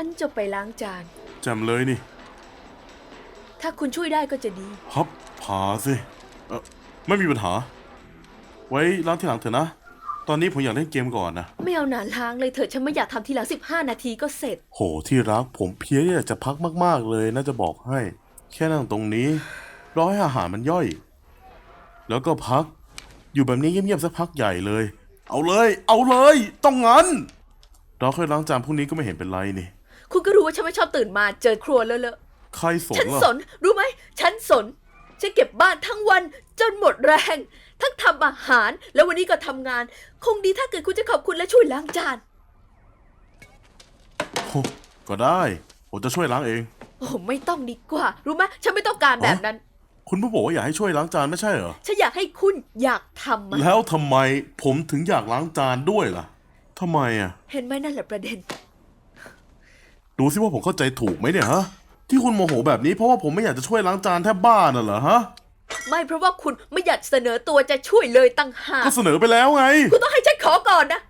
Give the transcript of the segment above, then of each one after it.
ฉันจะไปล้างจานแจมเลยนี่ถ้าคุณช่วยได้ก็จะดีพับผาสิเออไม่มีปัญหา ไว้ล้างทีหลังเถอะนะ ตอนนี้ผมอยากเล่นเกมก่อนนะ ไม่เอาหนาล้างเลยเถอะฉันไม่อยากทำทีหลัง15 นาทีก็เสร็จ โหที่รักผมเพลียที่อยากจะพักมาก ๆ เลยน่าจะบอกให้ แค่นั่งตรงนี้ รอให้อาหารมันย่อย แล้วก็พัก อยู่แบบนี้เงียบๆสักพักใหญ่เลย เอาเลย เอาเลย ต้องงั้น เราค่อยล้างจานพรุ่งนี้ก็ไม่เห็นเป็นไรนี่ คุณก็รู้ว่าฉันไม่ชอบตื่นมาเจอครัวเลอะใครสๆนฉันล่ะสน รู้ไหม ฉันสน ฉันเก็บบ้านทั้งวันจนหมดแรง ทั้งทำอาหาร แล้ววันนี้ก็ทำงาน คงดีถ้าเกิดคุณจะขอบคุณและช่วยล้างจาน โอ้ก็ได้ ผมจะช่วยล้างเอง โอ้ไม่ต้องดีกว่า รู้ไหมฉันไม่ต้องการแบบนั้น คุณผู้บอกว่าอยากให้ช่วยล้างจานไม่ใช่เหรอ ฉันอยากให้คุณอยากทำมันแล้วทำไมผมถึงอยากล้างจานด้วยล่ะทำไมอะ เห็นไหมนั่นแหละประเด็น ดูสิว่าผมเข้าใจถูกไหมเนี่ยฮะ ที่คุณโมโหแบบนี้เพราะว่าผมไม่อยากจะช่วยล้างจานแทบบ้าน่ะเหรอฮะ ไม่เพราะว่าคุณไม่อยากเสนอตัวจะช่วยเลยตั้งหากก็เสนอไปแล้วไง คุณต้องให้ฉันขอก่อนนะ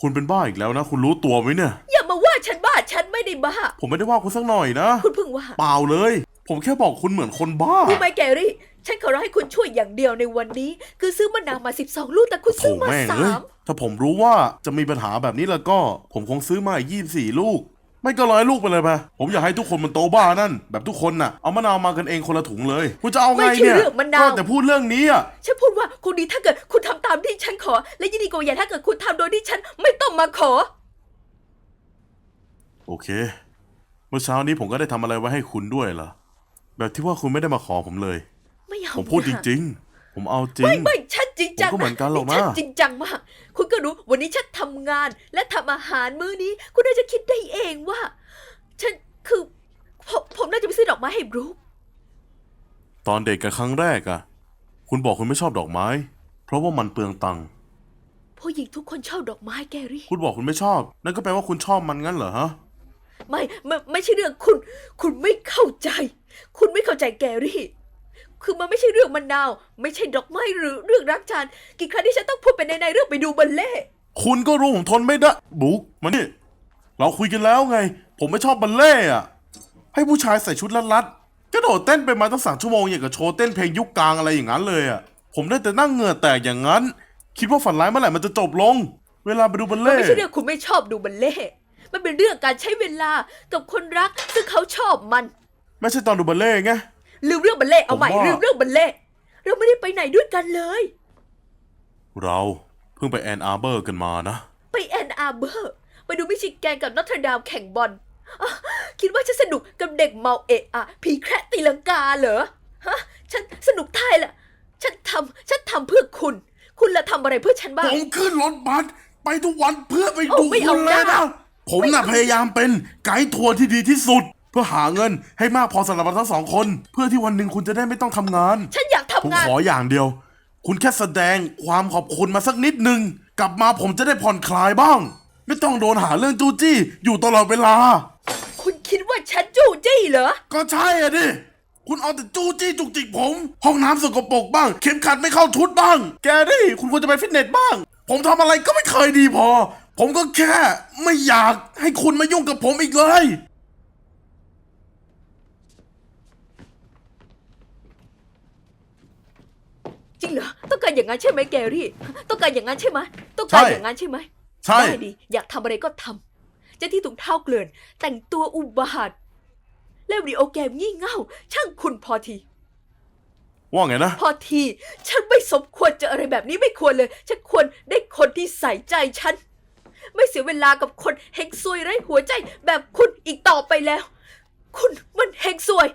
คุณเป็นบ้าอีกแล้วนะ คุณรู้ตัวไหมเนี่ย อย่ามาว่าฉันบ้าฉันไม่ได้บ้า ผมไม่ได้ว่าคุณสักหน่อยนะ คุณเพิ่งว่าเปล่าเลย ผมแค่บอกคุณเหมือนคนบ้ารู้ไหมแกรี่ ฉันขอร้องให้คุณช่วยอย่างเดียวในวันนี้ คือซื้อมะนาวมา 12 ลูกแต่คุณโถซื้อมาแม่งสาเอ้ยมถ้าผมรู้ว่าจะมีปัญหาแบบนี้แล้วก็ ผมคงซื้อมาอีกยี่สี่ลูก ไม่ก็ร้อยลูกไปเลยปะผมอยากให้ทุกคนมันโตบ้านั่น แบบทุกคนน่ะ เอามะนาวมากันเองคนละถุงเลย คุณจะเอาไงไม่ใช่เนี่ยเรื่องมะนาว ก็แต่พูดเรื่องนี้อะ ฉันพูดว่าคุณดีถ้าเกิดคุณทำตามที่ฉันขอ และยิ่งดีกว่าอย่างถ้าเกิดคุณทำโดยที่ฉันไม่ต้องมาขอ โอเค เมื่อเช้านี้ผมก็ได้ทำอะไรไว้ให้คุณด้วยล่ะแบบที่ว่าคุณไม่ได้มาขอผมเลย ไม่เอาผมพูดจริง ๆ ผมเอาจริง ไม่ไม่ฉันจริงจังผมก็เหมือนกันหรอกนะ ฉันจริงจังมาก คุณก็รู้วันนี้ฉันทำงานและทำอาหารมื้อนี้ คุณน่าจะคิดได้เองว่า ฉันคือผมผมน่าจะไปซื้อดอกไม้ให้บรูคตอนเด็กกับครั้งแรกอะคุณบอกคุณไม่ชอบดอกไม้ เพราะว่ามันเปลืองตังค์ผู้หญิงทุกคนชอบดอกไม้แกรี่ คุณบอกคุณไม่ชอบ นั่นก็แปลว่าคุณชอบมันงั้นเหรอฮะ ไม่ไม่ไม่ใช่เรื่องคุณ คุณไม่เข้าใจ คุณไม่เข้าใจแกรี่ คือมันไม่ใช่เรื่องมะนาว ไม่ใช่ดอกไม้หรือเรื่องรักจานกี่ครั้งที่ฉันต้องพูดไปในในๆเรื่องไปดูบัลเล่ต์คุณก็รู้ผมทนไม่ได้บุ๊กมานี่ เราคุยกันแล้วไง ผมไม่ชอบบัลเล่ต์อะให้ผู้ชายใส่ชุดรัดๆกระโดดเต้นไปมาตั้งสามชั่วโมงอย่างกับโชว์เต้นเพลงยุคกลางอะไรอย่างนั้นเลยอะผมได้แต่นั่งเหงื่อแตกอย่างนั้น คิดว่าฝันร้ายเมื่อไหร่มันจะจบลง เวลาไปดูบัลมันเล่ไม่ต์ใช่เรื่องคุณไม่ชอบดูบัลเล่ต์มันเป็นเรื่องการใช้เวลากับคนรักซึ่งเขาชอบมัน ไม่ใช่ตอนดูบัลเล่ต์ไงลืมเรื่องบัลเล่ต์เอาใหม่ผมว่าลืมเรื่องบัลเล่ต์เราไม่ได้ไปไหนด้วยกันเลย เราเพิ่งไปแอนอาร์เบอร์กันมานะ ไปแอนอาร์เบอร์ ไปดูมิชิแกนกับนอตเทอร์ดามแข่งบอลอะคิดว่าฉันสนุกกับเด็กเมาเอะอะผีแคระตีลังกาเหรอฮะฉันสนุกท้ายละฉันทำฉันทำเพื่อคุณ คุณละทำอะไรเพื่อฉันบ้าผงมขึ้นรถบัสไปทุกวันเพื่อไปโอ้ดูไม่คุเอาณเลยหน้านะผมน่ะพยายามเป็นไกด์ทัวร์ที่ดีที่สุด เพื่อหาเงินให้มากพอสำหรับเราทั้งสองคน เพื่อที่วันหนึ่งคุณจะได้ไม่ต้องทำงาน ฉันอยากผมทำงานขออย่างเดียว คุณแค่แสดงความขอบคุณมาสักนิดหนึ่งกลับมาผมจะได้ผ่อนคลายบ้าง ไม่ต้องโดนหาเรื่องจู้จี้อยู่ตลอดเวลา คุณคิดว่าฉันจู้จี้เหรอ ก็ใช่อะดิ คุณเอาแต่จู้จี้จุกจิกผม ห้องน้ำสกปรกบ้าง เข็มขัดไม่เข้าชุดบ้าง แกดิ คุณควรจะไปฟิตเนสบ้าง ผมทำอะไรก็ไม่เคยดีพอ ผมก็แค่ไม่อยากให้คุณมายุ่งกับผมอีกเลย จริงเหรอ ต้องการอย่างนั้นใช่ไหมแกรี่ ต้องการอย่างนั้นใช่ไหมต้องการใช่ อย่างนั้นใช่ไหม ใช่ ได้ดีอยากทำอะไรก็ทำจะที่ถุงเท้าเกลื่อน แต่งตัวอุบาทเล่นวิดีโอเกมงี่เง่า ช่างคุณพอที ว่าไงนะ พอที ฉันไม่สมควรเจออะไรแบบนี้ไม่ควรเลย ฉันควรได้คนที่ใส่ใจฉัน ไม่เสียเวลากับคนเฮงซวยไร้หัวใจแบบคุณอีกต่อไปแล้ว คุณมันเฮงซวย